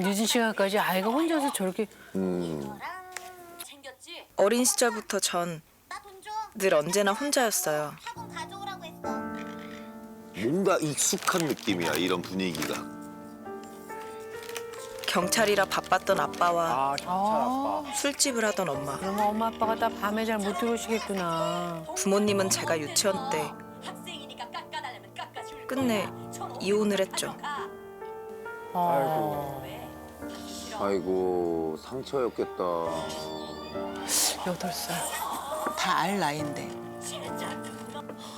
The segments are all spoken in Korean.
늦은 시간까지 아이가 혼자서 저렇게 챙겼지? 어린 시절부터 전 늘 나 돈 줘. 언제나 혼자였어요. 학원 가져오라고 했어. 뭔가 익숙한 느낌이야 이런 분위기가. 경찰이라 바빴던 아빠와 아 경찰 아빠. 술집을 하던 엄마. 그러면 엄마 아빠가 다 밤에 잘 못 들어오시겠구나. 부모님은 제가 유치원 때 학생이니까 깎아달라면 깎아줄 끝내 거야. 이혼을 했죠. 어. 아이고 상처였겠다. 여덟 살. 다 알 나이인데.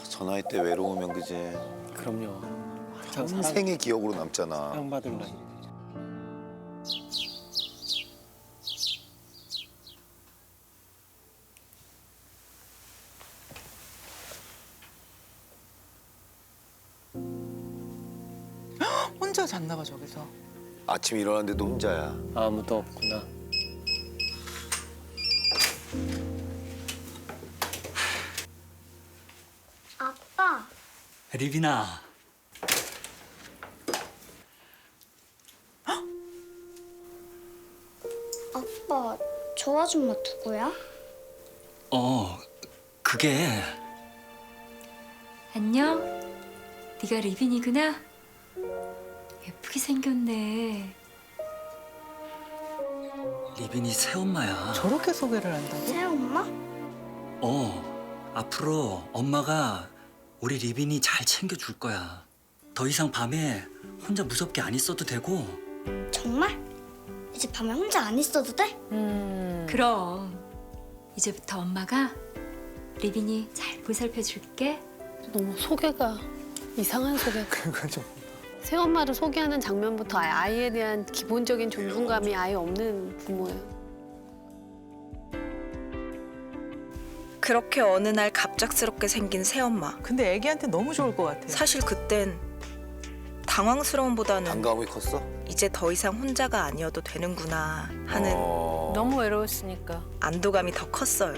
저 나이 때 외로우면 그제 그럼요. 참 사랑 평생의 기억으로 남잖아. 사랑받을 나이. 혼자 잤나 봐 저기서. 아침 일어났는데도 혼자야. 아무도 없구나. 아빠. 리빈아, 아빠, 저 아줌마 누구야? 어, 그게 안녕? 네가 리빈이구나? 예쁘게 생겼네. 리빈이 새엄마야. 저렇게 소개를 한다고? 새 엄마? 어, 앞으로 엄마가 우리 리빈이 잘 챙겨줄 거야. 더 이상 밤에 혼자 무섭게 안 있어도 되고, 정말? 이제 밤에 혼자 안 있어도 돼? 음. 그럼 이제부터 엄마가 리빈이 잘 보살펴 줄게. 너무 소개가 이상한 소개가. 그건 좀 새엄마를 소개하는 장면부터 아이에 대한 기본적인 존중감이 아예 없는 부모예요. 그렇게 어느 날 갑작스럽게 생긴 새엄마. 근데 애기한테 너무 좋을 것 같아요. 사실 그땐 당황스러움보다는 반감이 컸어? 이제 더 이상 혼자가 아니어도 되는구나 하는 어, 너무 외로웠으니까. 안도감이 더 컸어요.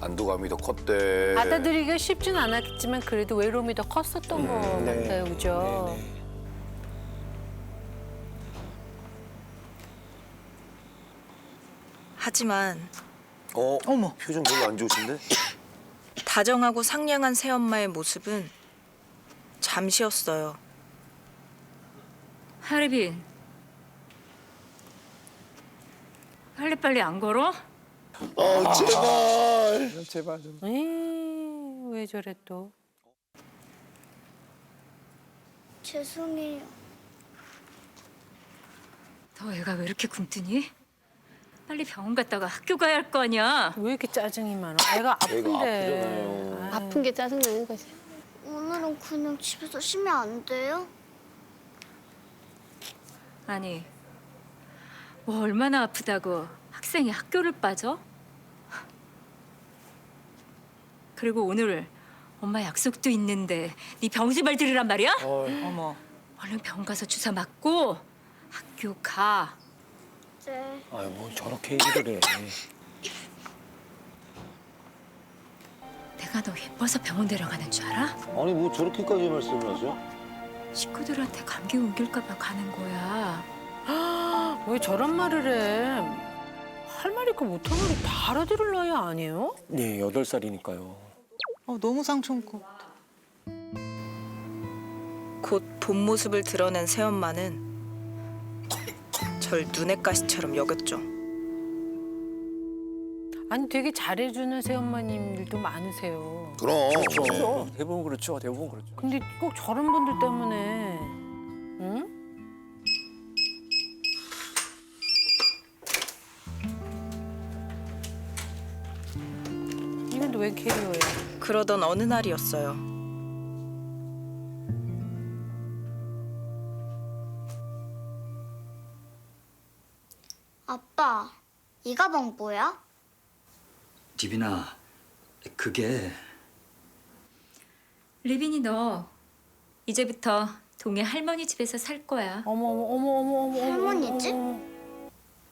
안도감이 더 컸대. 받아들이기가 쉽진 않았겠지만 그래도 외로움이 더 컸었던 것 네. 같아요, 그죠? 네네. 하지만 어, 어머. 표정 별로 안 좋으신데? 다정하고 상냥한 새엄마의 모습은 잠시였어요. 하리빈. 빨리빨리 안 걸어? 아 제발. 제발 좀. 에이, 왜 저래 또? 죄송해요. 너 애가 왜 이렇게 굶뜨니? 빨리 병원 갔다가 학교 가야 할 거 아니야. 왜 이렇게 짜증이 많아? 애가 아픈데. 아프잖아요. 아유. 아픈 게 짜증나는 거지. 오늘은 그냥 집에서 쉬면 안 돼요? 아니, 뭐 얼마나 아프다고 학생이 학교를 빠져? 그리고 오늘 엄마 약속도 있는데 네 병집을 들으란 말이야? 어머. 얼른 병원 가서 주사 맞고 학교 가. 네. 아유 뭐 저렇게 얘기를 해. 내가 너 예뻐서 병원 데려가는 줄 알아? 아니 뭐 저렇게까지 말씀을 하죠? 식구들한테 감기 옮길까 봐 가는 거야. 왜 저런 말을 해? 할 말 있고 못할 말이 다 알아들을 나이 아니에요? 네 여덟 살이니까요. 어, 너무 상처고. 곧 본 모습을 드러낸 새엄마는 절 눈엣 가시처럼 여겼죠. 아니 되게 잘해주는 새엄마님들도 많으세요. 그럼. 그렇죠. 대부분 그렇죠. 대부분 그렇죠. 근데 꼭 저런 분들 때문에, 응? 왜 캐리어예요? 그러던 어느 날이었어요. 아빠, 이 가방 뭐야? 리빈아, 그게 리빈이 너 이제부터 동해 할머니 집에서 살 거야. 어머 어머 어머 어머 어머 할머니 집?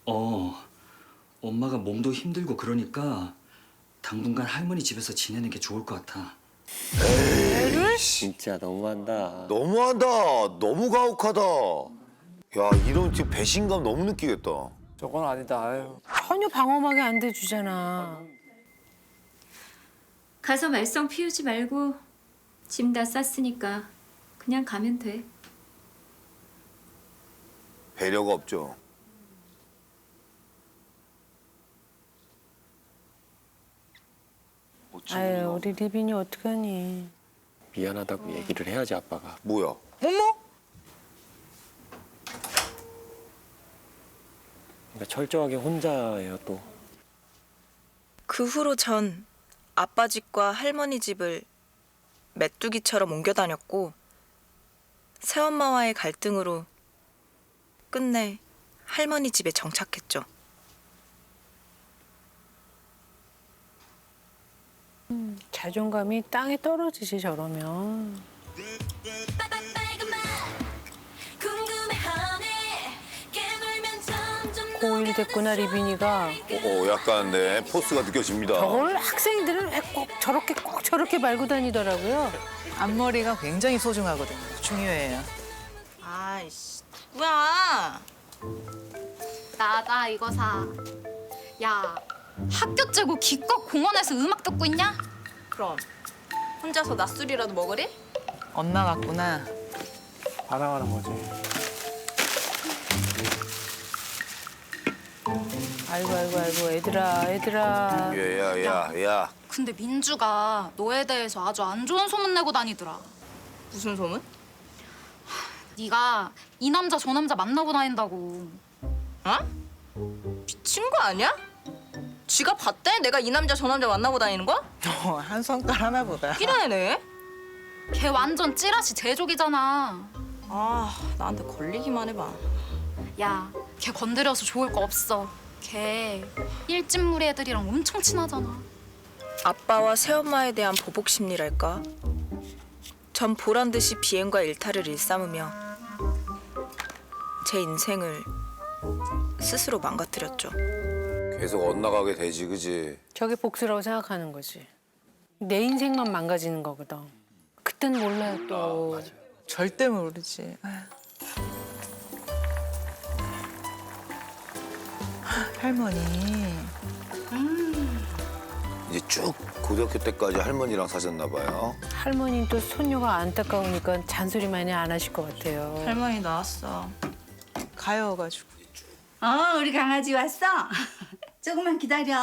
어, 엄마가 몸도 힘들고 그러니까 당분간 할머니 집에서 지내는 게 좋을 것 같아. 진짜 너무한다. 너무한다. 너무 가혹하다. 야 이런 지금 배신감 너무 느끼겠다. 저건 아니다. 아유. 전혀 방어막이 안 돼주잖아. 가서 말썽 피우지 말고 짐 다 쌌으니까 그냥 가면 돼. 배려가 없죠. 아유 우리 리빈이 어떡하니. 미안하다고 얘기를 해야지 아빠가. 뭐야? 어머? 그러니까 철저하게 혼자예요 또. 그 후로 전 아빠 집과 할머니 집을 메뚜기처럼 옮겨 다녔고 새엄마와의 갈등으로 끝내 할머니 집에 정착했죠. 자존감이 땅에 떨어지지 저러면. 고1 됐구나 리빈이가. 어 약간 네 포스가 느껴집니다. 저걸 학생들은 왜 꼭 저렇게 꼭 저렇게 말고 다니더라고요. 앞머리가 굉장히 소중하거든요. 중요해요. 아이씨, 뭐야? 나나 이거 사. 야 학교 째고 기껏 공원에서 음악 듣고 있냐? 그럼 혼자서 낮술이라도 먹으리? 엄마 같구나. 반항하는 거지. 아이고 아이고 아이고 애들아 애들아. 야야 야 야. 근데 민주가 너에 대해서 아주 안 좋은 소문 내고 다니더라. 무슨 소문? 네가 이 남자 저 남자 만나고 다닌다고. 어? 미친 거 아니야? 쥐가 봤대? 내가 이 남자 저 남자 만나고 다니는 거? 어, 한 손가락 하나 보다. 이러네. 걔 완전 찌라시 제족이잖아. 아, 나한테 걸리기만 해봐. 야, 걔 건드려서 좋을 거 없어. 걔 일진 무리 애들이랑 엄청 친하잖아. 아빠와 새엄마에 대한 보복 심리랄까? 전 보란 듯이 비행과 일탈을 일삼으며 제 인생을 스스로 망가뜨렸죠. 계속 엇나가게 되지 그지. 저게 복수라고 생각하는 거지. 내 인생만 망가지는 거거든. 그땐 몰라요 또. 절대 모르지. 아휴. 할머니. 이제 쭉 고등학교 때까지 할머니랑 사셨나 봐요. 할머니는 또 손녀가 안타까우니까 잔소리 많이 안 하실 것 같아요. 할머니 나왔어. 가여가지고. 어, 우리 강아지 왔어? 조금만 기다려.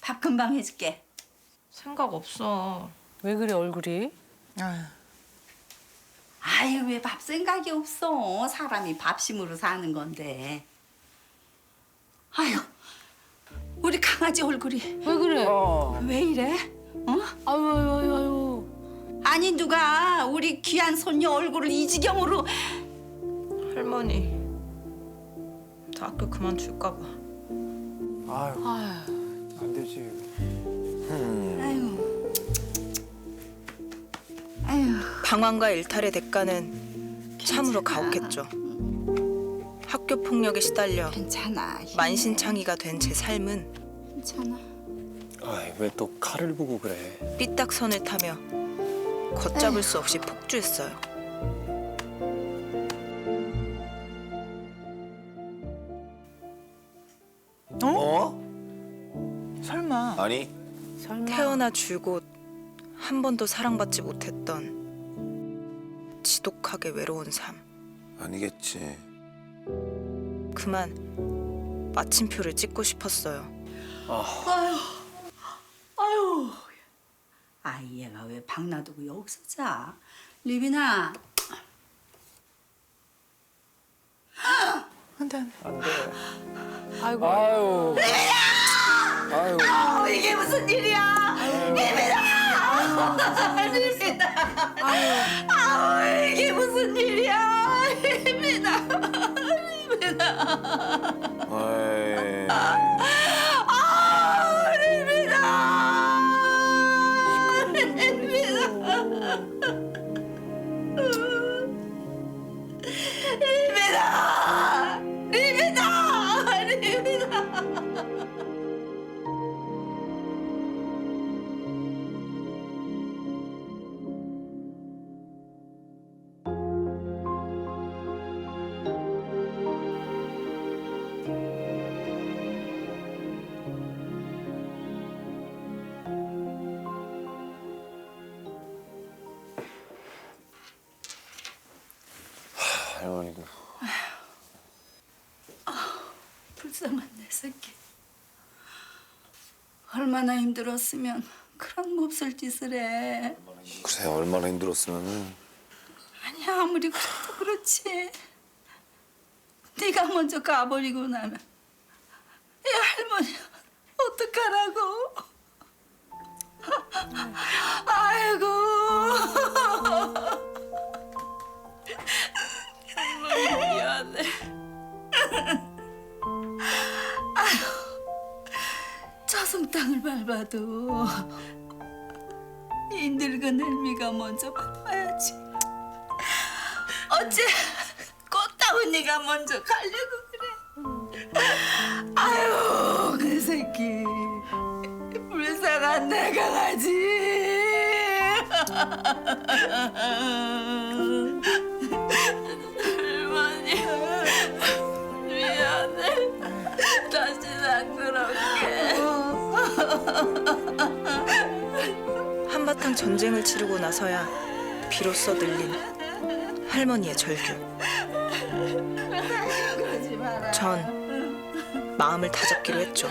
밥 금방 해줄게. 생각 없어. 왜 그래 얼굴이? 아휴. 아유, 왜 밥 생각이 없어? 사람이 밥심으로 사는 건데. 아유, 우리 강아지 얼굴이 왜 그래? 왜 이래? 어? 아유 아유 아유 아유. 아니 누가 우리 귀한 손녀 얼굴을 이 지경으로 할머니. 저 학교 그만둘까 봐. 아유 아유. 안 되지. 아유. 아유. 방황과 일탈의 대가는 참으로 가혹했죠. 학교 폭력에 시달려 괜찮아. 힘내. 만신창이가 된 제 삶은 괜찮아. 아이 왜 또 칼을 보고 그래. 삐딱선을 타며 걷잡을 수 없이 폭주했어요. 태어나 줄곧 한 번도 사랑받지 못했던 지독하게 외로운 삶. 아니겠지. 그만 마침표를 찍고 싶었어요. 아유. 아이 얘가 왜 방 놔두고 여기서 자? 리빈아. 안 돼, 안 돼. 안 돼. 아이고. 아유. 아유. 어, 이게 무슨 일이야? 리빈아! 리빈아! 아우, 이게 무슨 일이야? 리빈아! 리빈아! 불쌍한 내 새끼. 얼마나 힘들었으면 그런 몹쓸 짓을 해. 그래 얼마나 힘들었으면은 아니 아무리 그래도 그렇지. 네가 먼저 가버리고 나면 이 할머니 어떡하라고. 아이고. 할머니 미안해. 땅을 밟아도 이 늙은 헬미가 먼저 밟아야지. 어째 꽃다운이가 먼저 가려고 그래. 아유 그 새끼 불쌍한 내 강아지. 나서야 비로소 늘린 할머니의 절규. 전 마음을 다잡기로 했죠.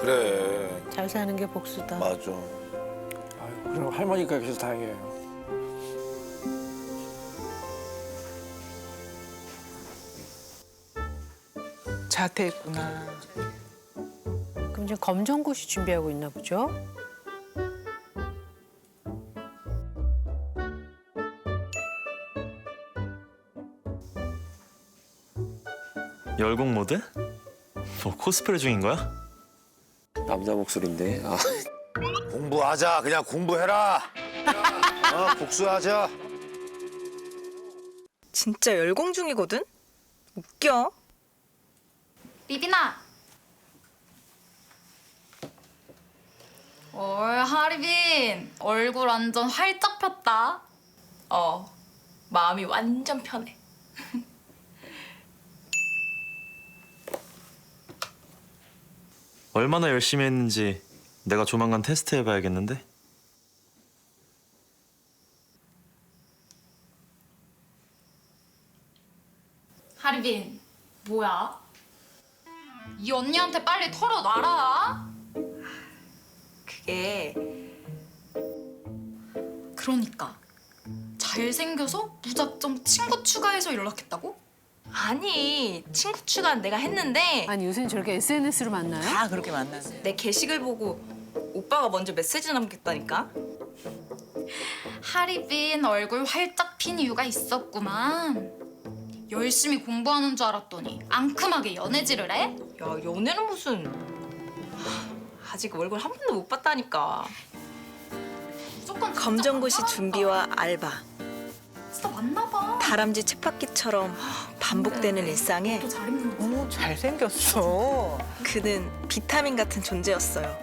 그래 잘 사는 게 복수다. 맞아. 아유, 그럼 할머니가 계셔서 다행이에요. 자퇴했구나. 그럼 이제 검정고시 준비하고 있나 보죠? 열공 모드? 뭐 코스프레 중인 거야? 남자 목소리인데. 아, 공부하자 그냥 공부해라. 어 복수하자. 진짜 열공 중이거든? 웃겨. 리빈아. 얼 하리빈 얼굴 완전 활짝 폈다. 어, 마음이 완전 편해. 얼마나 열심히 했는지 내가 조만간 테스트 해봐야겠는데? 하리빈 뭐야? 이 언니한테 빨리 털어놔라. 그게 그러니까 잘생겨서 무작정 친구 추가해서 연락했다고? 아니 친구 추가는 내가 했는데 아니 요새는 저렇게 SNS로 만나요? 다 그렇게 만나지. 내 게시글 보고 오빠가 먼저 메시지 남겼다니까. 하리빈 얼굴 활짝 핀 이유가 있었구만. 열심히 공부하는 줄 알았더니 앙큼하게 연애질을 해? 야 연애는 무슨 하, 아직 얼굴 한 번도 못 봤다니까. 무조건 진짜 만나봤다. 준비와 알바, 진짜 맞나 봐. 다람쥐 쳇바퀴처럼 반복되는 일상에 또 잘 입는 거. 어머 잘생겼어. 그는 비타민 같은 존재였어요.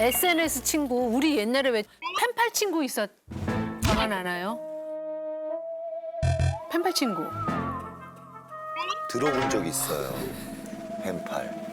SNS 친구 우리 옛날에 왜 펜팔 친구 있었 안 와요? 펜팔 친구 들어본 적 있어요. 펜팔.